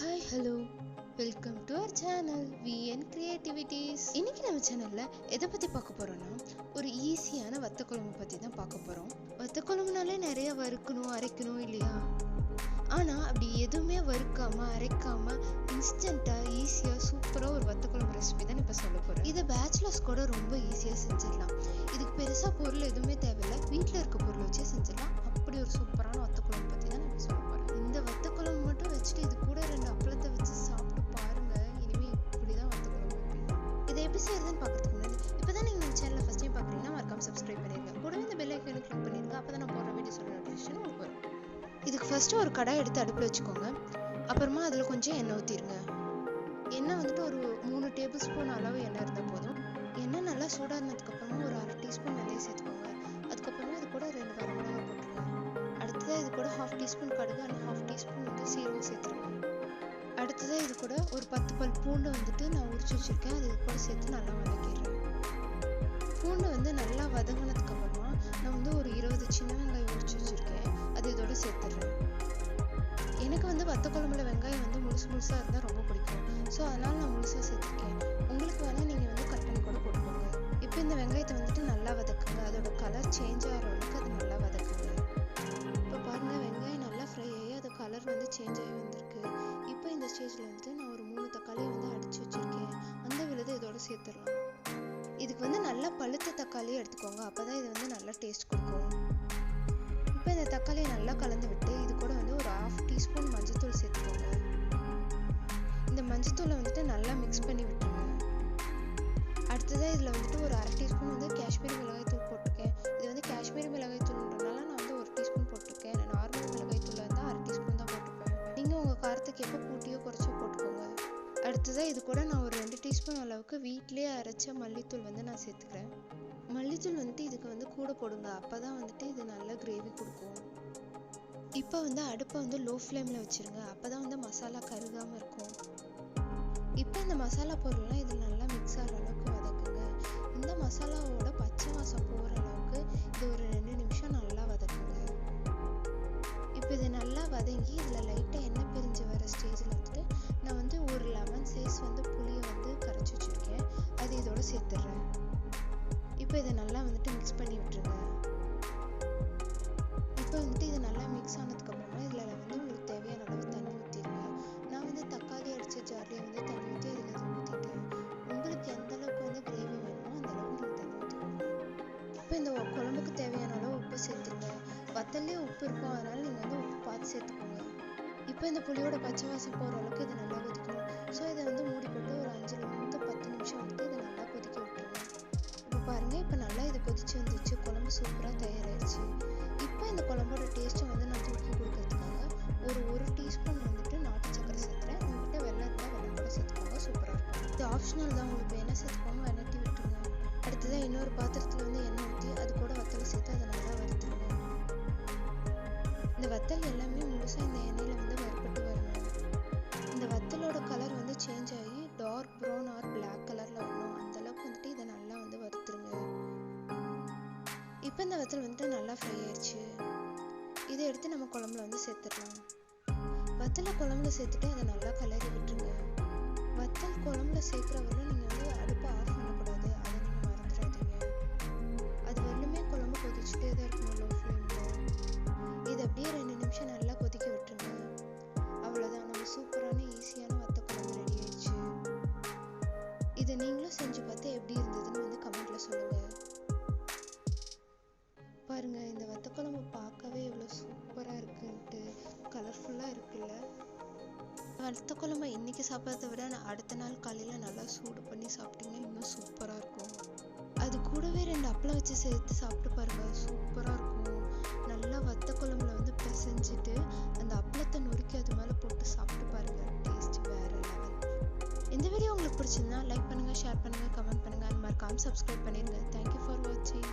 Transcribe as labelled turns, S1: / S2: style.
S1: Hi hello welcome to our channel V N creativities இன்னைக்கு நம்ம சேனலில் எதை பற்றி பார்க்க போகிறோன்னா ஒரு ஈஸியான வத்த குழம்பு தான் பார்க்க போகிறோம் வத்த குழம்புனாலே நிறைய வறுக்கணும் அரைக்கணும் இல்லையா? ஆனால் அப்படி எதுவுமே வறுக்காமல் அரைக்காமல் இன்ஸ்டண்ட்டாக ஈஸியாக சூப்பராக ஒரு வத்த குழம்பு ரெசிபி தான் இப்போ சொல்ல போகிறேன் இதை பேச்சுலர்ஸ் கூட ரொம்ப ஈஸியாக செஞ்சிடலாம். இதுக்கு பெருசாக பொருள் எதுவுமே தேவையில்ல. வீட்டில் இருக்க பொருள் வச்சே செஞ்சிடலாம். அப்படி ஒரு சூப்பரான வத்த குழம்பு தான் நான் சொல்ல போகிறேன் இந்த வத்த குழம்பு மட்டும் வச்சுட்டு இது பார்க்குறதுக்கு முன்னாடி இப்போ தான் நீங்கள் சேனலை ஃபஸ்ட் டைம் பார்க்குறீங்கன்னா மறக்காம சப்ஸ்கிரைப் பண்ணிடுங்க கூடவே இந்த பெல் ஐக்கனை கிளிக் அப்போ தான் நான் போடுற வீடியோஸோட நோட்டிஃபிகேஷன் உங்களுக்கு வரும். இதுக்கு ஃபஸ்ட்டு ஒரு கடாய் எடுத்து அடுப்பில் வச்சுக்கோங்க. அப்புறமா அதில் கொஞ்சம் எண்ணெய் ஊற்றிடுங்க எண்ணெய் வந்துட்டு ஒரு மூணு டேபிள் ஸ்பூன் அளவு எண்ணெய் இருந்தால் போதும். எண்ணெய் நல்லா சூடானதுக்கு இருந்ததுக்கப்புறமா ஒரு அரை டீஸ்பூன் வெந்தயம் சேர்த்துக்கோங்க. அதுக்கப்புறமா இது கூட ரெண்டு வரமிளகாய் போட்டுருங்க அடுத்ததாக இது கூட ஹாஃப் டீஸ்பூன் கடுகு அண்ட் ஹாஃப் டீஸ்பூன் வந்து சீரகம் சேர்த்துருங்க அடுத்ததாக இது கூட ஒரு பத்து பல் பூண்டு வந்துட்டு நான் உரிச்சு வச்சிருக்கேன். அது கூட சேர்த்து நல்லா வதக்கிடுறேன். பூண்டு வந்து நல்லா வதங்கினதுக்கு அப்புறமா நான் வந்து ஒரு இருபது சின்ன வெங்காயம் உரிச்சு வச்சுருக்கேன். அது இதோட சேர்த்துடுறேன். எனக்கு வந்து வத்த குழம்புல வெங்காயம் வந்து முழுசு முழுசாக இருந்தால் ரொம்ப பிடிக்கும். ஸோ அதனால் நான் முழுசாக சேர்த்துருக்கேன். உங்களுக்கு வேணால் நீங்கள் வந்து கட் பண்ணி கூட போட்டுக்கோங்க இப்போ இந்த வெங்காயத்தை வந்துட்டு நல்லா வதக்குங்க. அதோட கலர் சேஞ்ச் ஆகிற அளவுக்கு அது நல்லா வதக்குங்க. இப்போ பாருங்கள் வெங்காயம் நல்லா ஃப்ரை ஆகி அது கலர் வந்து சேஞ்ச் ஆகி வந்திருக்கு. இப்போ இந்த ஸ்டேஜில் வந்துட்டு நான் ஒரு மூணு தக்காளியை வந்து அடித்து வச்சிருக்கேன். அந்த விழுதை இதோட சேர்த்துடலாம். இதுக்கு வந்து நல்லா பழுத்த தக்காளியை எடுத்துக்கோங்க. அப்போ தான் இது வந்து நல்லா டேஸ்ட் கொடுக்கும். இப்போ இந்த தக்காளியை நல்லா கலந்து விட்டு இது கூட வந்து ஒரு ஹாஃப் டீஸ்பூன் மஞ்சள்தூள் சேர்த்துக்கோங்க. இந்த மஞ்சத்தூளை வந்துட்டு நல்லா மிக்ஸ் பண்ணி விட்டுருங்க. அடுத்ததாக இதில் வந்துட்டு ஒரு அரை டீஸ்பூன் வந்து காஷ்மீரி மிளகாய் தூள் போட்டிருக்கேன். இது வந்து காஷ்மீரி மிளகாய் தூள்ன்றனால அடுத்ததாக இது கூட நான் ஒரு ரெண்டு டீஸ்பூன் அளவுக்கு வீட்டிலே அரைச்ச மல்லித்தூள் வந்து நான் சேர்த்துக்கிறேன். மல்லித்தூள் வந்துட்டு இதுக்கு வந்து கூட போடுங்க. அப்போ தான் வந்துட்டு இது நல்ல கிரேவி கொடுக்கும். இப்போ வந்து அடுப்பை வந்து லோ ஃப்ளேமில் வச்சுருங்க. அப்போ தான் வந்து மசாலா கருகாமல் இருக்கும். இப்போ இந்த மசாலா பொருள்லாம் இதில் நல்லா மிக்ஸ் ஆகிற அளவுக்கு வதக்குங்க. இந்த மசாலாவோட பச்சை வாசம் போகிற அளவுக்கு இது ஒரு ரெண்டு நிமிஷம் நல்லா வதக்குங்க. இப்போ இது நல்லா வதங்கி இதில் லைட்டாக எண்ணெய் பிரிஞ்சு வர ஸ்டேஜ் அது சேர்த்துடுறேன் இப்போ இதை நல்லா வந்துட்டு மிக்ஸ் பண்ணி விட்டுருங்க. இப்போ வந்துட்டு இது நல்லா மிக்ஸ் ஆனதுக்கப்புறமா இதில் வந்து உங்களுக்கு தேவையான அளவு தண்ணி ஊற்றிடுங்க நான் வந்து தக்காளி அடித்த ஜார்லேயே வந்து தண்ணி ஊற்றி இதில் ஊற்றிட்டேன் உங்களுக்கு எந்த அளவுக்கு வந்து கிரேவி வேணுமோ அந்த அளவுக்கு நீங்கள் தண்ணி ஊற்றிக்கோங்க இப்போ இந்த குழம்புக்கு தேவையான அளவு உப்பு சேர்த்துருங்க. வத்தல்லே உப்பு இருக்கும் அதனால நீங்கள் வந்து உப்பு பார்த்து சேர்த்துக்கோங்க. இப்போ இந்த புளியோட பச்சை வாசம் போகிற அளவுக்கு இது நல்லா கொதிக்கணும். ஸோ இதை வந்து மூடி போட்டு ஒரு அஞ்சு பத்து நிமிஷம் வந்து இதை நல்லா கொதிக்க விட்டுருங்க. இப்போ பாருங்க இப்போ நல்லா இது கொதிச்சு வந்துச்சு குழம்பு சூப்பராக தயாராகிடுச்சு இப்போ இந்த குழம்போட டேஸ்ட்டை வந்து நான் தூக்கி கொடுக்கறதுக்காக ஒரு ஒரு டீஸ்பூன் வந்துட்டு நாட்டு சக்கரை சேர்த்துறேன். உங்கள்கிட்ட வெள்ளம் இருந்தால் வெள்ளம் கூட சேர்த்துக்கோங்க சூப்பராக இருக்கும். இது ஆப்ஷனல் தான். உங்களுக்கு வேணா சேர்த்துக்கோங்க. வெள்ளட்டி விட்டுருங்க. அடுத்ததாக இன்னொரு பாத்திரத்தில் வந்து எண்ணெய் ஊற்றி அது இப்போ இந்த வத்தல் வந்துட்டு நல்லா ஃப்ரை ஆயிடுச்சு. இதை எடுத்து நம்ம குழம்புல வந்து சேர்த்துடலாம். வத்தலை குழம்புல சேர்த்துட்டு அதை நல்லா கலரி விட்டுருங்க. வத்தல் குழம்புல சேர்க்குற வரலும் நீங்கள் வந்து அடுப்பை ஆஃப் அடுத்த குழம்பு இன்னைக்கு சாப்பிட்றத விட நான் அடுத்த நாள் காலையில் நல்லா சூடு பண்ணி சாப்பிட்டீங்கன்னா இன்னும் சூப்பராக இருக்கும். அது கூடவே ரெண்டு அப்பளம் வச்சு சேர்த்து சாப்பிட்டு பாருங்க சூப்பராக இருக்கும். நல்லா வத்த குழம்புல வந்து பிசைஞ்சிட்டு அந்த அப்பளத்தை நொறுக்கி அது மேலே போட்டு சாப்பிட்டு பாருங்க டேஸ்ட் வேற லெவல் இந்த வீடியோ உங்களுக்கு பிடிச்சிருந்தா லைக் பண்ணுங்கள் ஷேர் பண்ணுங்கள் கமெண்ட் பண்ணுங்க. அண்ட் மறக்காம சப்ஸ்கிரைப் பண்ணிடுங்க. தேங்க்யூ ஃபார் வாட்சிங்